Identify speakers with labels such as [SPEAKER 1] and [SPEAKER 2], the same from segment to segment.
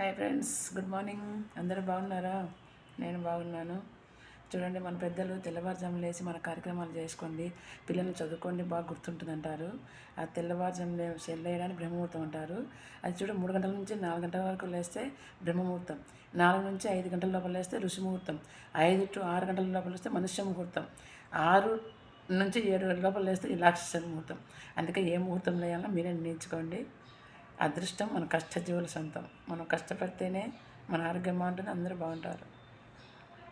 [SPEAKER 1] Hi friends good morning అందరూ బాగున్నారా? నేను బాగున్నాను. చూడండి మన పెద్దలు తెల్లవారుజాము లేచి మన కార్యక్రమాలు చేసుకోండి పిల్లల్ని చదువుకోండి బాగా గుర్తుంటుంది అంటారు ఆ తెల్లవారుజాము సెల్ చెల్లేయడానికి బ్రహ్మముహూర్తం అంటారు. అది చూడ మూడు గంటల నుంచి నాలుగు గంటల వరకు లేస్తే బ్రహ్మముహూర్తం. నాలుగు నుంచి ఐదు గంటల లోపల లేస్తే ఋషిముహూర్తం. ఐదు టు ఆరు గంటల లోపల లేస్తే మనుష్య ముహూర్తం ఆరు నుంచి ఏడు గంటల లోపల లేస్తే రాక్షస ముహూర్తం. అందుకే ఏ ముహూర్తం లేయాలో మీరే నిర్ణయించుకోండి. అదృష్టం మన కష్టజీవుల సొంతం. మనం కష్టపడితేనే మన ఆరోగ్యం బాగుంటుంది అందరూ బాగుంటారు.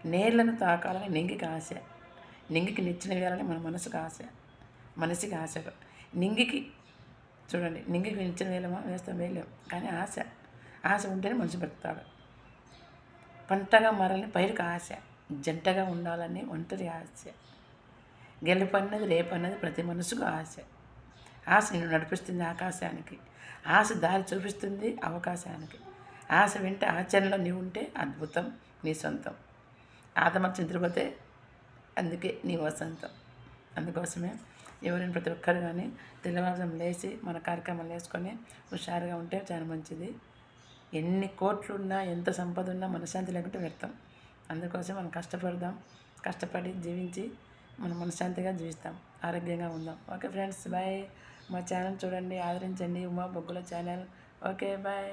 [SPEAKER 1] నేళ్ళను తాకాలని నింగికి ఆశ. నింగికి నిచ్చిన వేయాలని మన మనసుకు ఆశ. మనసుకి ఆశ నింగికి చూడండి నింగికి నిచ్చిన వేలమా వేస్తాం వేయలేం కానీ ఆశ. ఆశ ఉంటేనే మనిషి బ్రతుకుతాడు. పంటగా మారాలని పైరుకు ఆశ. జంటగా ఉండాలని ఒంటరి ఆశ. గెలుపన్నది రేపన్నది ప్రతి మనసుకు ఆశ. ఆశ నిన్ను నడిపిస్తుంది ఆకాశానికి. ఆశ దారి చూపిస్తుంది అవకాశానికి. ఆశ వింటే ఆచరణలో నీవు ఉంటే అద్భుతం నీ సొంతం. ఆత్మ చింద్రపోతే అందుకే నీ వసంతం అందుకోసమే ఎవరైనా ప్రతి ఒక్కరు కానీ తెల్లవారుజాము లేచి మన కార్యక్రమాలు వేసుకొని హుషారుగా ఉంటే చాలా మంచిది. ఎన్ని కోట్లు ఉన్నా ఎంత సంపద ఉన్నా మనశ్శాంతి లేకుంటే వ్యర్థం. అందుకోసం మనం కష్టపడదాం కష్టపడి జీవించి మనం మనశ్శాంతిగా జీవిస్తాం. ఆరోగ్యంగా ఉందాం. Okay friends bye. మా ఛానల్ చూడండి ఆదరించండి. ఉమా బొగ్గుల ఛానల్. Okay bye.